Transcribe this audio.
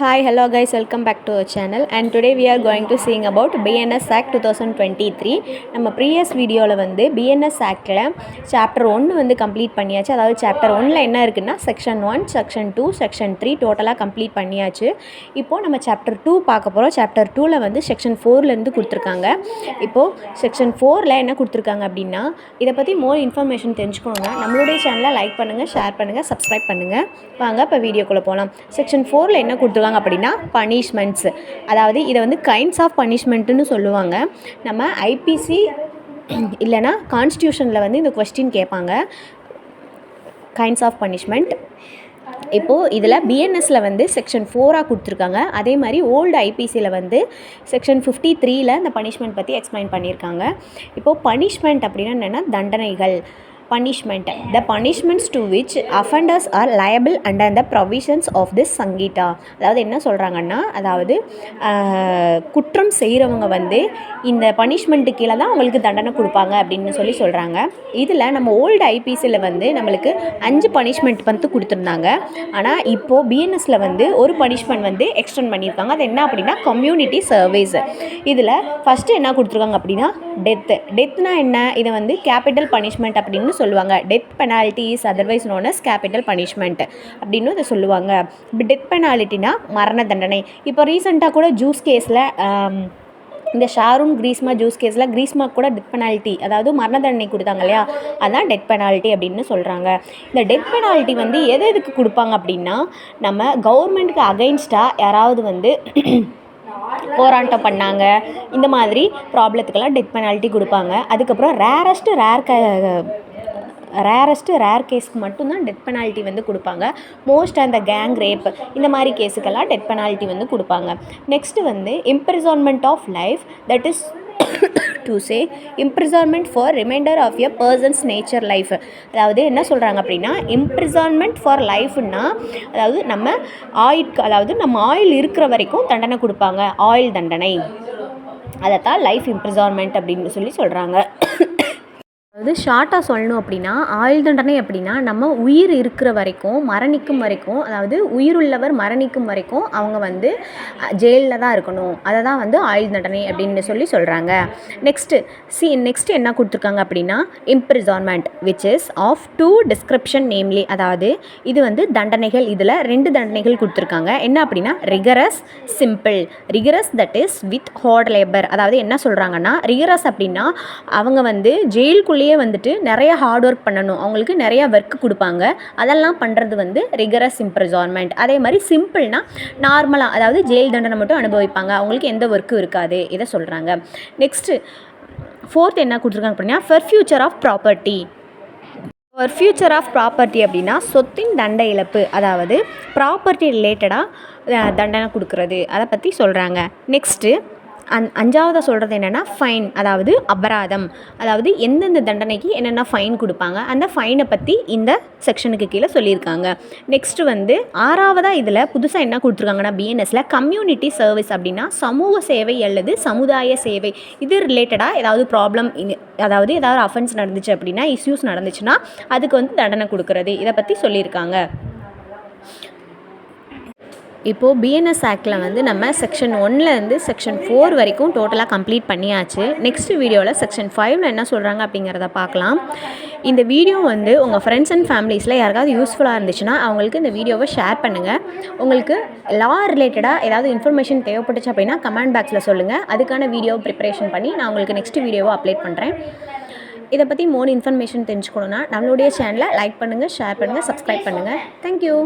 Hi, hello guys, welcome back to our channel. And today we are going to seeing about BNS Act 2023 நம்ம previous வீடியோவில் வந்து BNS ஆக்டில் chapter ஒன்று வந்து complete பண்ணியாச்சு. அதாவது சாப்டர் ஒன்னில் என்ன இருக்குன்னா section one section two section three டோட்டலாக கம்ப்ளீட் பண்ணியாச்சு. இப்போது நம்ம சாப்டர் டூ பார்க்க போகிறோம் சாப்டர் டூவில் வந்து செக்ஷன் ஃபோர்லேருந்து கொடுத்துருக்காங்க. இப்போது செக்ஷன் ஃபோரில் என்ன கொடுத்துருக்காங்க அப்படின்னா இதை பற்றி மோர் இன்ஃபர்மேஷன் தெரிஞ்சுக்கோங்க நம்மளுடைய சேனலை லைக் பண்ணுங்கள் ஷேர் பண்ணுங்கள் சப்ஸ்கிரைப் பண்ணுங்கள் வாங்க இப்போ வீடியோக்குள்ளே போகலாம் செக்ஷன் ஃபோரில் என்ன கொடுத்துருக்காங்க அப்படின்னா பனிஷ்மெண்ட்ஸ் அதாவது இதை வந்து கைண்ட்ஸ் ஆஃப் பனிஷ்மெண்ட்டுன்னு சொல்லுவாங்க. நம்ம ஐபிசி இல்லைனா கான்ஸ்டியூஷனில் வந்து இந்த கொஸ்டின் கேட்பாங்க. கைண்ட்ஸ் ஆஃப் பனிஷ்மெண்ட் இப்போது இதில் பிஎன்எஸில் வந்து செக்ஷன் ஃபோராக கொடுத்துருக்காங்க. அதே மாதிரி ஓல்டு ஐபிசியில் வந்து செக்ஷன் ஃபிஃப்டி த்ரீயில் இந்த பனிஷ்மெண்ட் பற்றி எக்ஸ்பிளைன் பண்ணியிருக்காங்க. இப்போது பனிஷ்மெண்ட் அப்படின்னா என்னென்னா தண்டனைகள். Punishment the punishments to which offenders are liable under the provisions of this Sangeetha அதாவது என்ன சொல்கிறாங்கன்னா அதாவது குற்றம் செய்கிறவங்க வந்து இந்த பனிஷ்மெண்ட்டு கீழே தான் அவங்களுக்கு தண்டனை கொடுப்பாங்க அப்படின்னு சொல்லி சொல்கிறாங்க இதில் நம்ம ஓல்டு ஐபிசியில் வந்து நம்மளுக்கு அஞ்சு பனிஷ்மெண்ட் வந்து கொடுத்துருந்தாங்க. ஆனால் இப்போது பிஎன்எஸில் வந்து ஒரு பனிஷ்மெண்ட் வந்து எக்ஸ்டெண்ட் பண்ணியிருக்காங்க. அது என்ன அப்படின்னா கம்யூனிட்டி சர்வீஸ் இதில் ஃபஸ்ட்டு என்ன கொடுத்துருக்காங்க அப்படின்னா டெத்து டெத்னா என்ன? இதை வந்து கேபிட்டல் பனிஷ்மெண்ட் அப்படின்னு சொல்லுவாங்க. Death penalty is otherwise known as capital punishment அப்படின்னு இதை சொல்லுவாங்க. இப்போ டெத் பெனாலிட்டினா மரண தண்டனை. இப்போ ரீசெண்டாக கூட ஜூஸ் கேஸில் இந்த ஷாரூன் கிரீஸ்மா ஜூஸ் கேஸில் கிரீஸ்மா கூட டெத் பெனால்ட்டி அதாவது மரண தண்டனை கொடுத்தாங்க இல்லையா? அதான் டெத் பெனால்ட்டி அப்படின்னு சொல்கிறாங்க இந்த டெத் பெனால்ட்டி வந்து எது எதுக்கு கொடுப்பாங்க அப்படின்னா நம்ம கவர்மெண்ட்டுக்கு அகைன்ஸ்டாக யாராவது வந்து போராட்டம் பண்ணாங்க இந்த மாதிரி ப்ராப்ளத்துக்கெல்லாம் டெத் பெனால்ட்டி கொடுப்பாங்க. அதுக்கப்புறம் ரேரஸ்ட்டு ரேர் க ரேரஸ்ட்டு ரேர் கேஸ்க்கு மட்டும்தான் டெத் பெனால்ட்டி வந்து கொடுப்பாங்க. மோஸ்ட் அந்த கேங் ரேப் இந்த மாதிரி கேஸுக்கெல்லாம் டெத் பெனால்ட்டி வந்து கொடுப்பாங்க. நெக்ஸ்ட்டு வந்து imprisonment of life that is to say imprisonment for remainder of a person's nature life அதாவது என்ன சொல்கிறாங்க அப்படின்னா இம்ப்ரிசான்மெண்ட் ஃபார் லைஃப்னா அதாவது நம்ம ஆயில் அதாவது நம்ம ஆயில் இருக்கிற வரைக்கும் தண்டனை கொடுப்பாங்க. ஆயில் தண்டனை. அதைத்தான் லைஃப் இம்ப்ரிசான்மெண்ட் அப்படின்னு சொல்லி சொல்கிறாங்க அதாவது ஷார்ட்டாக சொல்லணும் அப்படின்னா ஆயுள் தண்டனை அப்படின்னா நம்ம உயிர் இருக்கிற வரைக்கும் மரணிக்கும் வரைக்கும் அதாவது உயிருள்ளவர் மரணிக்கும் வரைக்கும் அவங்க வந்து ஜெயிலில் தான் இருக்கணும். அதை தான் வந்து ஆயுள் தண்டனை அப்படின்னு சொல்லி சொல்கிறாங்க நெக்ஸ்ட்டு சி நெக்ஸ்ட் என்ன கொடுத்துருக்காங்க அப்படின்னா imprisonment which is of two description namely அதாவது இது வந்து தண்டனைகள் இதில் ரெண்டு தண்டனைகள் கொடுத்துருக்காங்க. என்ன அப்படின்னா rigorous simple rigorous that is with hard labour அதாவது என்ன சொல்கிறாங்கன்னா ரிகரஸ் அப்படின்னா அவங்க வந்து ஜெயிலுக்குள்ளேயே வந்துட்டு நிறைய ஹார்ட் ஒர்க் பண்ணணும். அவங்களுக்கு நிறைய ஒர்க் கொடுப்பாங்க. அதெல்லாம் பண்ணுறது வந்து ரிகரஸ் இம்ப்ரிசான்மெண்ட் அதே மாதிரி சிம்பிள்னா நார்மலாக அதாவது ஜெயில் தண்டனை மட்டும் அனுபவிப்பாங்க. அவங்களுக்கு எந்த ஒர்க்கும் இருக்காது. இதை சொல்கிறாங்க நெக்ஸ்ட்டு ஃபோர்த் என்ன கொடுத்துருக்காங்க அப்படின்னா ஃபர் ஃபியூச்சர் ஆஃப் ப்ராப்பர்ட்டி ஒரு ஃபியூச்சர் ஆஃப் ப்ராப்பர்ட்டி அப்படின்னா சொத்தின் தண்ட இழப்பு அதாவது ப்ராப்பர்ட்டி ரிலேட்டடாக தண்டனை கொடுக்குறது. அதை பற்றி சொல்கிறாங்க நெக்ஸ்ட்டு அந் அஞ்சாவதாக சொல்கிறது என்னென்னா ஃபைன் அதாவது அபராதம். அதாவது எந்தெந்த தண்டனைக்கு என்னென்ன ஃபைன் கொடுப்பாங்க அந்த ஃபைனை பற்றி இந்த செக்ஷனுக்கு கீழே சொல்லியிருக்காங்க. நெக்ஸ்ட்டு வந்து ஆறாவதாக இதில் புதுசாக என்ன கொடுத்துருக்காங்கன்னா பிஎன்எஸில் கம்யூனிட்டி சர்வீஸ் அப்படின்னா சமூக சேவை அல்லது சமுதாய சேவை. இது ரிலேட்டடாக ஏதாவது ப்ராப்ளம் அதாவது ஏதாவது அஃபென்ஸ் நடந்துச்சு அப்படின்னா இஷ்யூஸ் நடந்துச்சுன்னா அதுக்கு வந்து தண்டனை கொடுக்குறது. இதை பற்றி சொல்லியிருக்காங்க. இப்போது பிஎன்எஸ் ஆக்டில் வந்து நம்ம செக்ஷன் ஒன்லேருந்து செக்ஷன் ஃபோர் வரைக்கும் டோட்டலாக கம்ப்ளீட் பண்ணியாச்சு. நெக்ஸ்ட் வீடியோவில் செக்ஷன் ஃபைவ்ல என்ன சொல்கிறாங்க அப்படிங்கிறத பார்க்கலாம். இந்த வீடியோ வந்து உங்கள் ஃப்ரெண்ட்ஸ் அண்ட் ஃபேமிலிஸில் யாருக்காவது யூஸ்ஃபுல்லாக இருந்துச்சுன்னா அவங்களுக்கு இந்த வீடியோவை ஷேர் பண்ணுங்கள் உங்களுக்கு லா ரிலேட்டடாக ஏதாவது இன்ஃபர்மேஷன் தேவைப்பட்டுச்சு அப்படின்னா கமெண்ட் பாக்ஸில் சொல்லுங்கள் அதுக்கான வீடியோ ப்ரிப்பரேஷன் பண்ணி நான் உங்களுக்கு நெக்ஸ்ட் வீடியோவை அப்லோட் பண்ணுறேன் இதை பற்றி மோர் இன்ஃபர்மேஷன் தெரிஞ்சுக்கணுன்னா நம்மளுடைய சேனலை லைக் பண்ணுங்கள் ஷேர் பண்ணுங்கள் சப்ஸ்கிரைப் பண்ணுங்கள் தேங்க்யூ